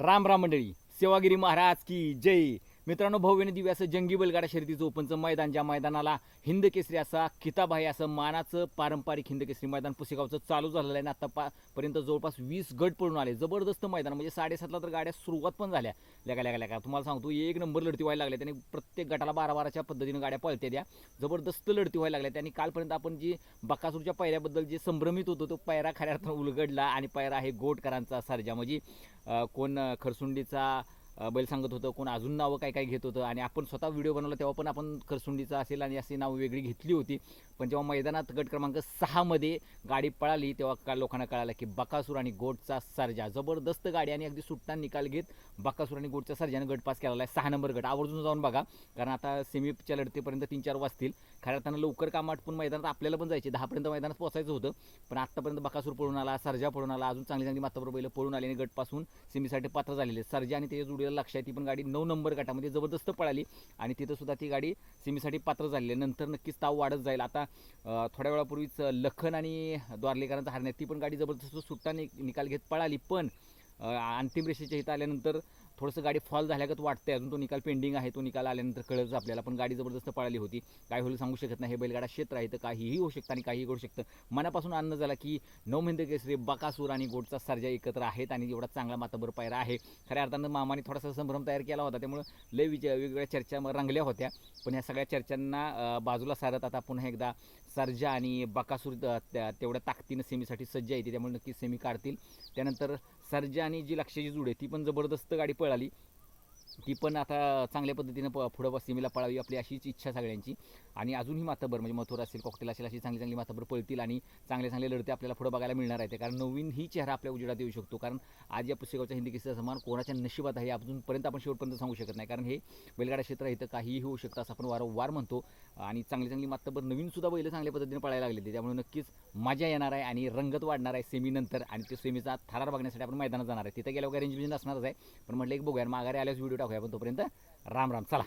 राम राम मंडळी. सेवागिरी महाराज की जय. मित्रांनो भव्यने दिव्य असं जंगी बैलगाडा शर्यतीचं ओपनचं मैदान ज्या मैदानाला हिंद केसरी असा किताब आहे असं मानाचं पारंपरिक हिंद केसरी मैदान पुसेगावचं चालू झालेलं आहे. आणि आत्तापर्यंत जवळपास वीस गट पळून आले. जबरदस्त मैदान म्हणजे साडेसातला तर गाड्या सुरुवात पण झाल्या. लेका लेका लेका. तुम्हाला सांगतो एक नंबर लढती व्हायला लागल्या त्याने प्रत्येक गटाला बारा बाराच्या पद्धतीने गाड्या पळत्या द्या जबरदस्त लढती व्हायला लागल्या. त्यांनी कालपर्यंत आपण जी बकासूरच्या पायऱ्याबद्दल जे संभ्रमित होतो तो पायरा खऱ्या अर्थानं उलगडला. आणि पायरा आहे गोटकरांचा सर्जा. म्हणजे कोण खरसुंडीचा बैल सांगत होतं कोण अजून नावं काय काय घेत होतं. आणि आपण स्वतः व्हिडिओ बनवला तेव्हा पण आपण खरसुंडीचा असेल आणि अशी नावं वेगळी घेतली होती. पण जेव्हा मैदानात गट क्रमांक सहामध्ये गाडी पळाली तेव्हा का लोकांना कळालं की बकासूर आणि गोटचा सर्जा. जबरदस्त गाडी आणि अगदी सुट्टा निकाल घेत बकासूर आणि गोटच्या सर्जाने गट पास केलेला आहे. सहा नंबर गट. आवर्जून जाऊन बघा कारण आता सेमीच्या लढतीपर्यंत तीन चार वाजतील. खऱ्या अर्थानं लवकर काम आटपून मैदानात आपल्याला पण जायचे. दहापर्यंत मैदानात पोहोचायचं होतं पण आत्तापर्यंत बकासूर पळून आला सर्जा पळून आला. अजून चांगली चांगली माताबर बैल पळून आली आणि गटपासून सेमीसाठी पात्र झालेले सर्जा आणि त्याच्या जोडीला आपल्याला आहे ती पण गाडी नऊ नंबर गटामध्ये जबरदस्त पळाली आणि तिथं सुद्धा ती गाडी सेमीसाठी पात्र झालेली आहे. नंतर नक्कीच ताव वाढत जाईल. आता थोड्या वेळापूर्वीच लखन आणि द्वारलेकरांचा हारण्यात ती पण गाडी जबरदस्त सुट्टा नि निकाल घेत पळाली. पण अंतिम रेषेच्या इथं आल्यानंतर थोडंसं गाडी फॉल झाल्यागत वाटतंय. अजून तो निकाल पेंडिंग आहे. तो निकाल आल्यानंतर कळलंच आपल्याला. पण गाडी जबरदस्त पळाली होती. काय होईल सांगू शकत नाही. हे बैलगाडा क्षेत्र आहे. तर काहीही होऊ शकतं आणि काहीही घडू शकतं. मनापासून आनंद झाला की नऊ महिंद केसरी बकासूर आणि गोडचा सर्जा एकत्र आहेत आणि एवढा चांगला माताभर पायरा आहे. खऱ्या अर्थानं मामाने थोडासा संभ्रम तयार केला होता. त्यामुळे लय विचार वेगवेगळ्या चर्चा रंगल्या होत्या. पण ह्या सगळ्या चर्चांना बाजूला सारत आता पुन्हा एकदा सर्जा आणि बकासूर त्या- तेवढ्या ताकदीनं सेमीसाठी सज्ज आहे. त्यामुळे नक्की सेमी काढतील. त्यानंतर सर्जा आणि जी लक्षाची जुड आहे ती पण जबरदस्त गाडी पळाली ती पण आता चांगल्या पद्धतीनं प पुढं सीमेला पळावी आपली अशीच इच्छा सगळ्यांची. आणि अजूनही मातबर म्हणजे मथुरा असेल कॉकटेल असेल अशी चांगली चांगली मातबर पळतील आणि चांगले चांगले लढते आपल्याला पुढं बघायला मिळणार आहे कारण नवीन ही चेहरा आपल्या उजेडात येऊ शकतो. कारण आज या पुस्तकाच्या हिंदी किस्सा समान कोणाच्या नशिबात आहे अजूनपर्यंत आपण शेवटपर्यंत सांगू शकत नाही. कारण हे बैलगाडा क्षेत्र आहे इथं काहीही होऊ शकतं असं आपण वारंवार म्हणतो. आणि चांगली चांगली मातबर नवीनसुद्धा बैल चांगल्या पद्धतीने पळायला लागले त्यामुळे नक्कीच मजा येणार आहे आणि रंगत वाढणार आहे सेमीनंतर. आणि ते सेमीचा थरार बघण्यासाठी आपण मैदानात जाणार आहे. तिथं गेल्यावर रेंज बिंज असणारच आहे. पण म्हटलं एक बघूया. माघारी आल्यास व्हिडिओ टाकूया आपण तोपर्यंत. राम राम. चला.